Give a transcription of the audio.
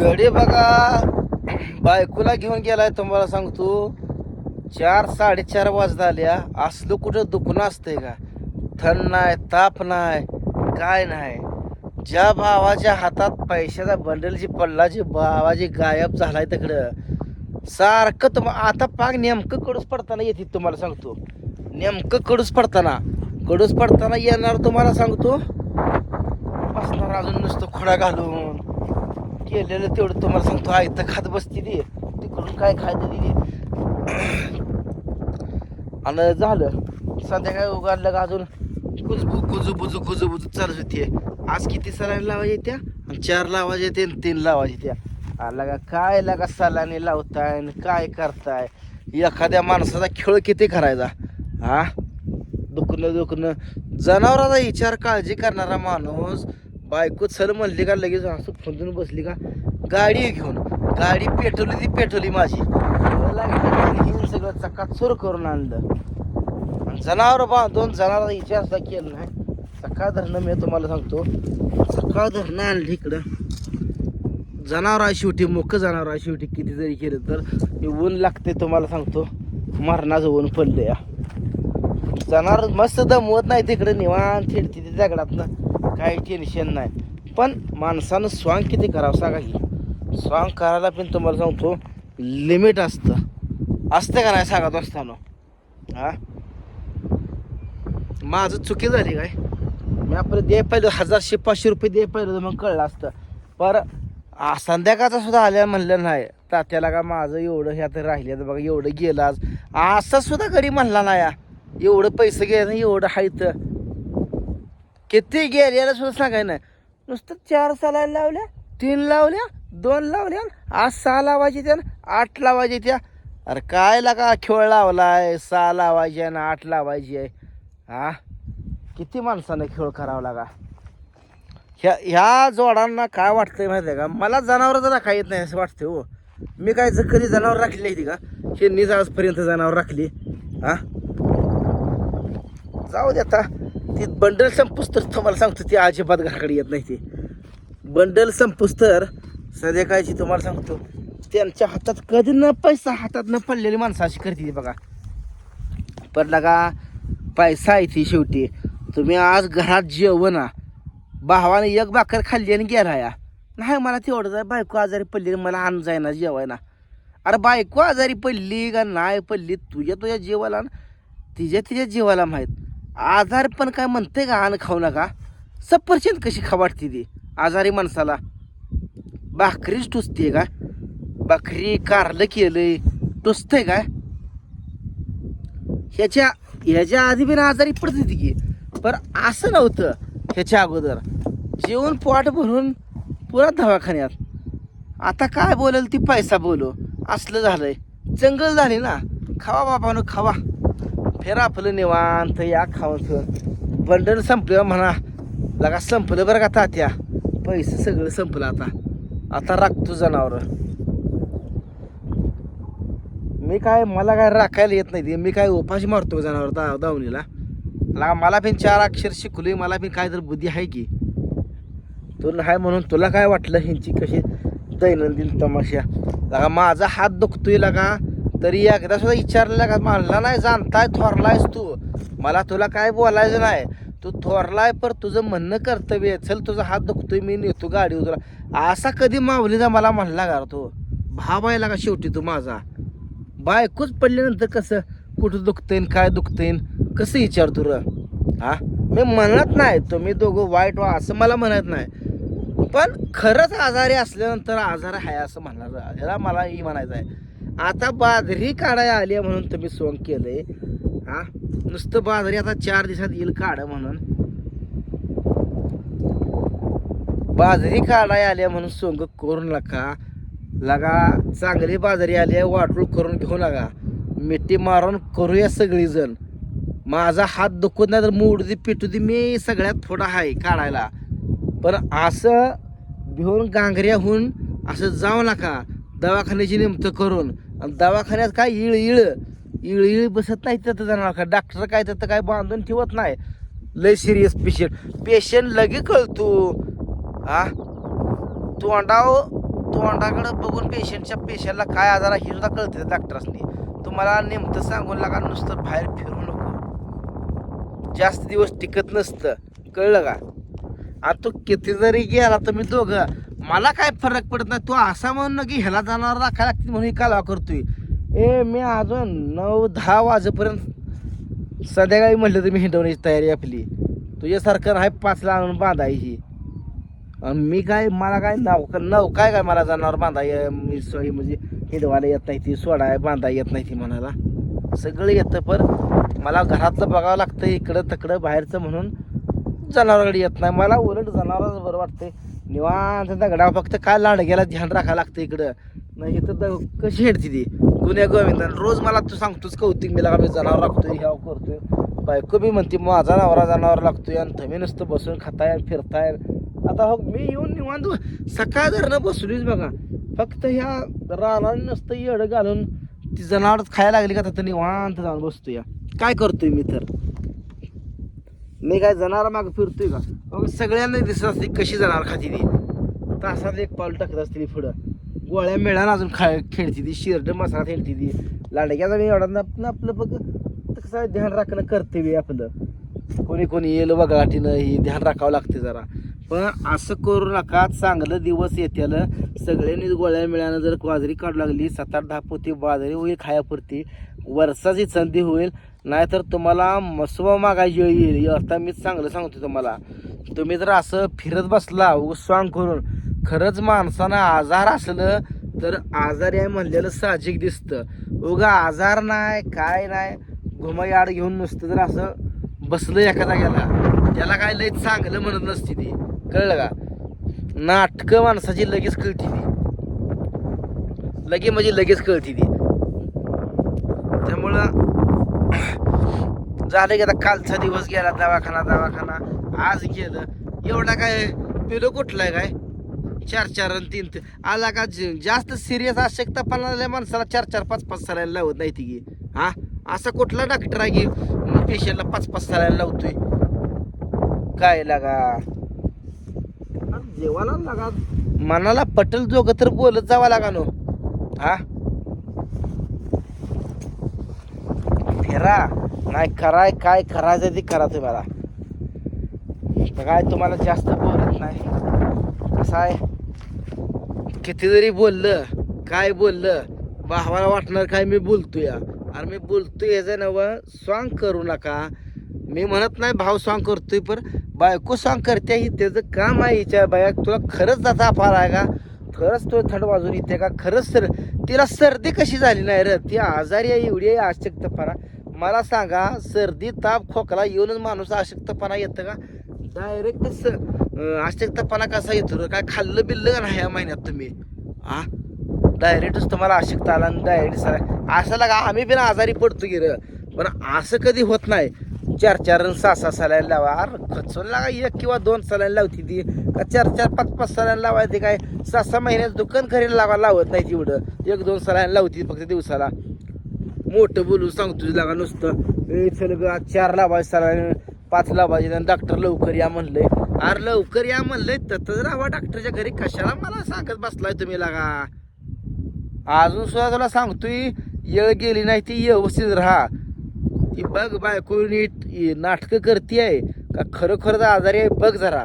गडी बघा. बायकोला घेऊन गेलाय तुम्हाला सांगतो. चार साडेचार वाजता आल्या असलं कुठं दुखणं असतंय का? थंड नाही ताप नाही काय नाही. ज्या भावाच्या हातात पैशाचा बंडलची पडला जी भावाजी गायब झालाय तिकडं सारखं तुम आता पाग नेमकं कडूस पडताना येते तुम्हाला सांगतो. नेमकं कडूस पडताना. कडूस पडताना येणार तुम्हाला सांगतो. बसणार अजून नुसतं खोडा घालून. केलेलं तेवढं तुम्हाला सांगतो. आयतं खात बसती ती. तिकडून काय खायचं दिली आणि झालं. संध्याकाळी उघडलं का अजून? कुजबू कुजू बुजू कुजू बुजू चालत होती. आज किती सलाईन लावायची येत्या आणि चार लावायचे येते आणि तीन लावायची येत्या आला का काय लगा सलानी लावताय आणि काय करताय? एखाद्या माणसाचा खेळ किती करायचा? हा दुखणं दुखणं. जनावराचा विचार काळजी करणारा माणूस बायको सर म्हणली का लगेच असं फुंदून बसली का? गाडी घेऊन गाडी पेटवली ती पेटवली माझी. लागली सगळं चकाचूर करून आणलं. आणि जनावर दोन जनावर विचार सुद्धा केला नाही. सकाळ धरणं मी तुम्हाला सांगतो. सकाळ धरणं आणली इकडं. जनावर आहे शेवटी मुख जनावर आहे शेवटी किती जरी केलं तर. ऊन लागते तुम्हाला सांगतो. मरणाचं ऊन पडलं या जनावर मस्त दमवत नाही तिकडे निवांत थिडती ते दगडातनं. काही टेन्शन नाही. पण माणसानं स्वांग किती करावं सांगा की? स्वांग करायला पण तुम्हाला सांगतो लिमिट असतं. असतं का नाही सांगत असताना? हा? माझं चुकी झाली काय? मी आपलं दे पाहिलं हजारशे पाचशे रुपये दे पाहिलं तर मग कळलं असतं. पर संध्याकाळचा सुद्धा आल्या म्हणलं नाही तात्याला का माझं एवढं ह्यात राहिलं बघा एवढं गेलं आज. असं सुद्धा घरी म्हणला नाही एवढं पैसे गेलं एवढं हायत. किती गेलेलं सुद्धा सांगाय नाही. नुसतं चार सालायला लावल्या तीन लावल्या दोन लावल्या आज सहा लावायची त्या आठ लावायची त्या. अरे काय लागा खेळ लावलाय सहा लावायची आहे ना आठ लावायची. आहे हा? किती माणसानं खेळ करावा लागा. ह्या ह्या जोडांना काय वाटतंय माहिती आहे का? मला जनावर तर राखा येत नाही असं वाटतं हो. मी काय जर कधी जनावर राखली आहे ती का? शेणनीच आजपर्यंत जनावर राखली. हा? जाऊ दे आता. ती बंडल संपूस तर तुम्हाला सांगतो ती अजिबात घराकडे येत नाही ती. बंडल संपूस तर संध्याकाळची तुम्हाला सांगतो त्यांच्या हातात कधी न पैसा हातात न पडलेली माणसं अशी करते बघा. पण का पैसा आहे ती शेवटी. तुम्ही आज घरात जेवणा भावाने एक भाकर खाल्ली आणि गेला या. नाही मला तेवढं बायको आजारी पडली मला आण जायना जेवायना अरे बायको आजारी पडली का नाही पडली तुझ्या तुझ्या जीवाला तिच्या तिच्या जीवाला माहीत. आजार पण काय म्हणते का? अन्न खाऊ नका. सफरचंद कशी खा वाटते ती? आजारी माणसाला. भाकरीच टुचते का? भाकरी कारलं केलंय. टुचतंय काय ह्याच्या ह्याच्या आधी बिन आजारी पडते ती की. पण असं नव्हतं ह्याच्या अगोदर. जेवण पोट भरून पुन्हा दवाखान्यात. आता काय बोलेल ती पैसा बोलो. असलं झालंय. जंगल झाले ना. खावा बापानं खावा. फेरा आपलं निवांत या खाऊन फिरून बंडल संपलं म्हणा. लगा संपलं बरं का तात्या? पैसे सगळं संपलं आता. आता राखतो जनावर. मी काय मला काय राखायला येत नाही ते. मी काय उपाशी मारतो जनावर दा दावणीला. लगा मला पण चार अक्षर शिकलोय मला पण काय तर बुद्धी आहे की. तू नाही म्हणून तुला काय वाटलं ह्यांची कशी दैनंदिन तमाशा? लगा माझा हात दुखतोय लगा. तरी एकदा सुद्धा विचारलं का मानला नाही जाणताय थोरलायस तू. मला तुला काय बोलायचं नाही. तू थोरलाय पर तुझं म्हणणं कर्तव्य चल तुझा हात दुखतोय मी नेतो गाडी तुला. असा कधी माऊलीचा मला म्हणला का तू तो? भाव आहे का शेवटी तू माझा? बायकोच पडल्यानंतर कसं? कुठं दुखतंय काय दुखतंय कसं विचार तू र? हा? मी म्हणत नाही तुम्ही दोघं वाईट व्हा असं मला म्हणत नाही. पण खरंच आजारी असल्यानंतर आजार आहे असं म्हणणार याला मला ही म्हणायचं आहे. आता बाजरी काढायला आली आहे म्हणून तुम्ही सोंग केलंय. हा? नुसतं बाजरी आता चार दिवसात येईल काढ म्हणून. बाजरी काढायला आल्या म्हणून सोंग करू नका. लगा चांगली बाजरी आली आहे वाटूळ करून घेऊ नका. मिठी मारून करूया सगळीजण. माझा हात दुखत नाही तर मूड दे पिटू दे मी सगळ्यात थोडा आहे काढायला. पण असं भिवून गांगऱ्याहून असं जाऊ नका. दवाखान्याची निमतं करून. आणि दवाखान्यात काय इळ इळ. इळ इळ बसत नाही तिथं जाणार का डॉक्टर काय तिथं काय बांधून ठेवत नाही. लय सिरियस पेशंट पेशंट लगे कळतो. हा? तोंडाव तोंडाकडं बघून पेशंटच्या पेशंटला काय आजार आहे हे सुद्धा कळते डॉक्टरांनी तुम्हाला नेमकं सांगून लागा नुसतं बाहेर फिरू नको. जास्त दिवस टिकत नसतं. कळलं का? आता तो किती जरी गेला तर मी दोघं मला काय फरक पडत नाही. तू असा म्हणणं की ह्याला जाणार राखायला लागतील म्हणून कालवा करतोय. ए मी अजून नऊ दहा वाजेपर्यंत संध्याकाळी म्हटलं तर मी हिंडवण्याची तयारी आपली. तुझ्यासारखं आहे पाचला आणून बांधायची आणि मी काय मला काय नाव नाव काय काय मला जनावर बांधाय मी सोयी म्हणजे हिंडवायला येत नाही ती सोडाय बांधा येत नाही ती म्हणाला. सगळं येतं पण मला घरातलं बघावं लागतं इकडं तकडं बाहेरचं म्हणून जनावराकडे येत नाही. मला उलट जनावरच बरं वाटतंय. निवांत दगडा फक्त काय लांडग्याला ध्यान राखायला लागतं इकडं. नाही तर द- कशी हेडती ती? गुन्ह्या गोविंदान. रोज मला तू सांगतोच कौतिक मी लागा मी जनावर राखतोय ह्या करतोय. बायको बी म्हणते माझा नवरा जनावर लागतोय आणि तुम्ही नुसतं बसून खाताय फिरताय. आता हो मी येऊन निवांत सकाळ धरणं बसलीच बघा. फक्त ह्या रानाने नसतं येडं घालून ती जनावर खायला लागली का तर निवांत जाऊन बसतो या काय करतोय मी तर? मी काय जनावर माग फिरतोय का? मग सगळ्यांना दिसत असते कशी जनावर खाती ती. तासात एक पाऊल टाकत असते ती पुढं. गोळ्या मिळाला अजून खा खेळती ती शिरड मसाला खेळती ती. लाडक्याचा मी एवढा आपलं आपलं बघ कसं ध्यान राखणं कर्तव्य आपलं. कोणी कोणी येईल बघाटीनं ही ध्यान राखावं लागते जरा. पण असं करू नका चांगलं दिवस येत्याल. सगळ्यांनी गोळ्या मिळानं जर बाजरी काढू लागली सात आठ दहा पोती बाजरी होईल खायापुरती. वर्षाची संधी होईल. नाहीतर तुम्हाला मसवा मागायची येईल. आता मी चांगलं सांगतो तुम्हाला. तुम्ही जर असं फिरत बसला स्वांग करून खरंच माणसानं आजार असलं तर आजार आहे म्हणलेलं साहजिक दिसतं. उगा आजार नाही काय नाही. घुमायाड घेऊन नुसतं जर असं बसलं एखादा गेला त्याला काय लय चांगलं म्हणत नसते ती. कळलं का? नाटकं माणसाची लगेच कळती ती. लगे म्हणजे लगेच कळती ती. झालं की आता कालचा दिवस गेला दवाखाना दवाखाना. आज गेलं. एवढा काय पिलो कुठलाय काय? चार चार आणि तीन आला का जास्त सिरियस आवश्यकता पडणाऱ्या माणसाला चार चार पाच पाच सलाईन लावत नाही ती हा? असा कुठला डॉक्टर आहे की पेशंटला पाच पाच सलाईन लावतोय. काय लागा? जेवायला लागा. मनाला पटल जोग तर बोलत जावा लागा नो हा? फिरा. नाही कराय काय करायचं ते करा तुम्हाला तर काय तुम्हाला जास्त बोलत नाही. कसं आहे? किती जरी बोललं काय बोललं भावाला वाटणार काय मी बोलतोय? अरे मी बोलतोय याचं नव सॉंग करू नका. मी म्हणत नाही भाव सॉंग करतोय पण बायको सॉंग करते ही त्याचं काम आहे हिच्या बाया. तुला खरंच त्याचा फार आहे का? खरंच तो थंड वाजून येते का? खरंच सर तिला सर्दी कशी झाली नाही र? ती आजारी आहे एवढी आहे अशक्तपणा मला सांगा सर्दी ताप खोकला येऊनच माणूस अशक्तपणा येतं का? डायरेक्ट स अशक्तपणा कसा येतो काय खाल्लं बिल्लं का नाही या महिन्यात तुम्ही? आ? डायरेक्टच तुम्हाला अशक्त आला आणि डायरेक्ट सर असं लागा आम्ही बिना आजारी पडतो की पण असं कधी होत नाही. चार चार सहा सहा सलाईन लावा. अरे खचून लागा एक किंवा दोन सलाईन लावती ती. का चार चार पाच पाच सलाईन लावायची काय? सहा सहा महिन्यात दुकान खरेदी लावा लावत नाही तेवढं. एक दोन सलाईन लावती फक्त दिवसाला. मोठं बोलून सांगतो लागा नुसतं. ए चल ग चार लावायचे सर पाच लावायचे आणि डॉक्टर लवकर या म्हणलंय. अरे लवकर या म्हणलंय तर राहा डॉक्टरच्या घरी. कशाला मला सांगत बसलाय तुम्ही लागा? अजून सुद्धा तुला सांगतोय येळ गेली नाही ती व्यवस्थित राहा. ती बघ बायको नीट नाटकं करते आहे का खरोखर आजारी आहे बघ जरा.